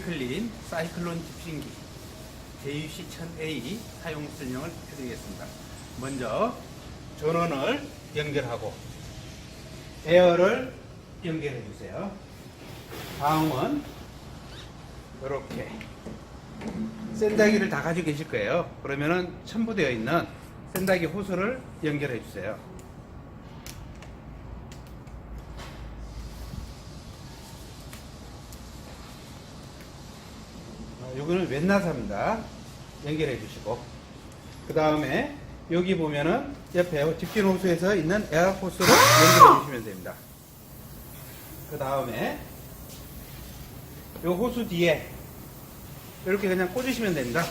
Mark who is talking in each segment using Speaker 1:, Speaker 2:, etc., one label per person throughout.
Speaker 1: 유비클린 사이클론 집신기 JUC1000A 사용 설명을 해드리겠습니다. 먼저 전원을 연결하고 에어를 연결해 주세요. 다음은 이렇게 샌다기를 다 가지고 계실 거예요. 그러면은 첨부되어 있는 샌다기 호스를 연결해 주세요. 어, 요거는 왼나사입니다. 연결해 주시고 그 다음에 여기 보면은 옆에 직진 호수에서 있는 에어 호스를 연결해 주시면 됩니다. 그 다음에 요 호수 뒤에 이렇게 그냥 꽂으시면 됩니다.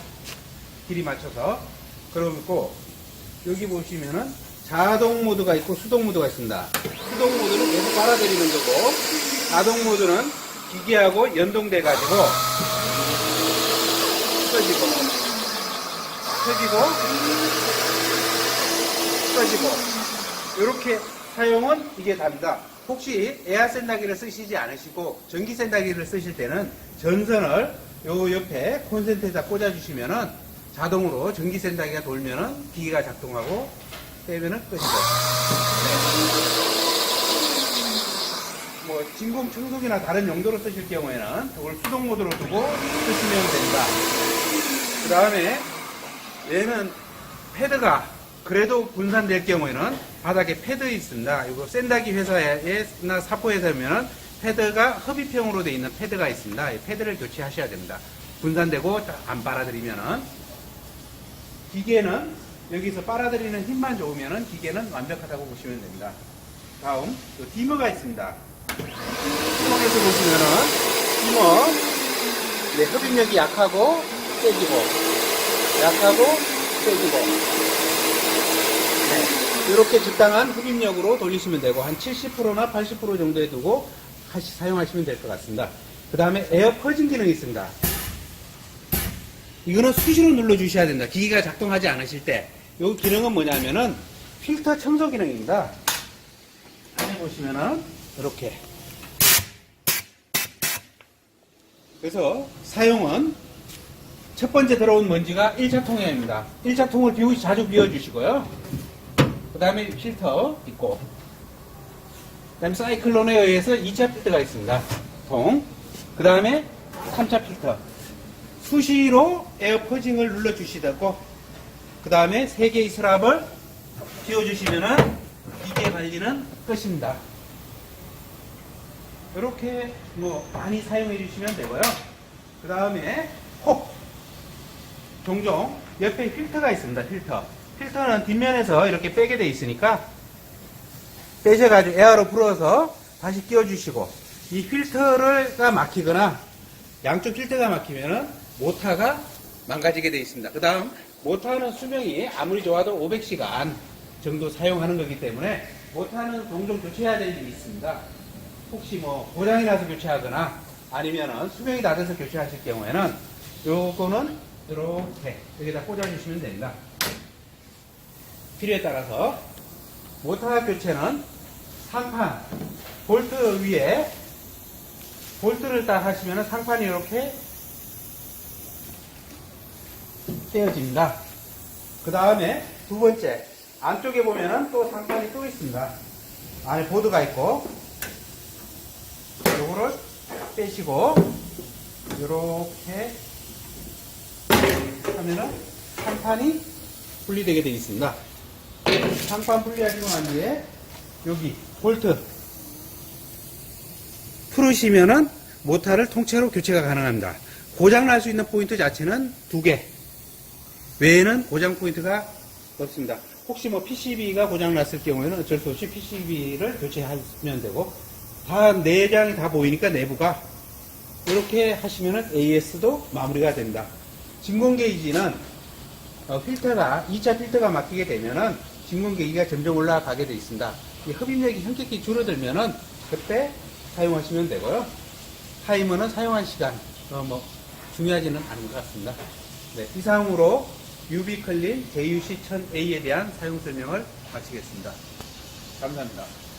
Speaker 1: 길이 맞춰서 그리고 여기 보시면은 자동 모드가 있고 수동 모드가 있습니다. 수동 모드는 계속 빨아들이는 거고 자동 모드는 기계하고 연동돼 가지고 펴지고. 펴지고. 펴지고. 이렇게 사용은 이게 답니다. 혹시 에어 샌다기를 쓰시지 않으시고 전기 샌다기를 쓰실 때는 전선을 요 옆에 콘센트에다 꽂아주시면은 자동으로 전기 샌다기가 돌면은 기계가 작동하고 빼면은 끄시고 뭐 진공 청소기나 다른 용도로 쓰실 경우에는 이걸 수동 모드로 두고 쓰시면 됩니다. 그 다음에 얘는 패드가 그래도 분산될 경우에는 바닥에 패드 있습니다. 이거 샌다기 회사에나 사포 회사면은 패드가 흡입형으로 되어 있는 패드가 있습니다. 이 패드를 교체하셔야 됩니다. 분산되고 안 빨아들이면은 기계는 여기서 빨아들이는 힘만 좋으면은 기계는 완벽하다고 보시면 됩니다. 다음 또 디머가 있습니다. 디머에서 보시면은 디머 네, 흡입력이 약하고 세지고 약하고 세지고 네, 이렇게 적당한 흡입력으로 돌리시면 되고 한 70%나 80% 정도에 두고 하시, 사용하시면 될 것 같습니다. 그 다음에 에어 퍼징 기능이 있습니다. 이거는 수시로 눌러주셔야 된다. 기기가 작동하지 않으실 때. 이 기능은 뭐냐면은 필터 청소 기능입니다. 안에 보시면은 이렇게. 그래서 사용은 첫 번째 들어온 먼지가 1차 통에입니다. 1차 통을 비우, 자주 비워주시고요. 그 다음에 필터 있고, 그 다음에 사이클론에 의해서 2차 필터가 있습니다. 통. 그 다음에 3차 필터. 수시로 에어 퍼징을 눌러주시고, 그 다음에 3개의 스랍을 비워주시면은 기계 관리는 끝입니다. 이렇게 뭐 많이 사용해 주시면 되고요. 그 다음에 콕 종종 옆에 필터가 있습니다. 필터. 필터는 뒷면에서 이렇게 빼게 돼 있으니까 빼셔가지고 에어로 불어서 다시 끼워주시고 이 필터가 막히거나 양쪽 필터가 막히면은 모터가 망가지게 돼 있습니다. 그 다음 모터는 수명이 아무리 좋아도 500시간 정도 사용하는 거기 때문에 모터는 종종 교체해야 될 일이 있습니다. 혹시 뭐 고장이 나서 교체하거나 아니면은 수명이 다 돼서 교체하실 경우에는 요거는 이렇게 여기다 꽂아주시면 됩니다. 필요에 따라서 모터 교체는 상판 볼트 위에 볼트를 딱 하시면 상판이 이렇게 떼어집니다. 그 다음에 두 번째 안쪽에 보면은 또 상판이 또 있습니다. 안에 보드가 있고 빼시고 이렇게 하면은 상판이 분리되게 되어 있습니다. 상판 분리하시고 난 뒤에 여기 볼트 풀으시면은 모터를 통째로 교체가 가능합니다. 고장 날 수 있는 포인트 자체는 두 개. 외에는 고장 포인트가 없습니다. 혹시 뭐 PCB가 고장 났을 경우에는 어쩔 수 없이 PCB를 교체하면 되고 다 내장이 다 보이니까 내부가 이렇게 하시면은 AS도 마무리가 됩니다. 진공 게이지는 어, 필터가 2차 필터가 막히게 되면은 진공 게이지가 점점 올라가게 되어 있습니다. 이 흡입력이 현격히 줄어들면은 그때 사용하시면 되고요. 타이머는 사용한 시간 어, 뭐 중요하지는 않은 것 같습니다. 네, 이상으로 유비클린 JUC1000A에 대한 사용 설명을 마치겠습니다. 감사합니다.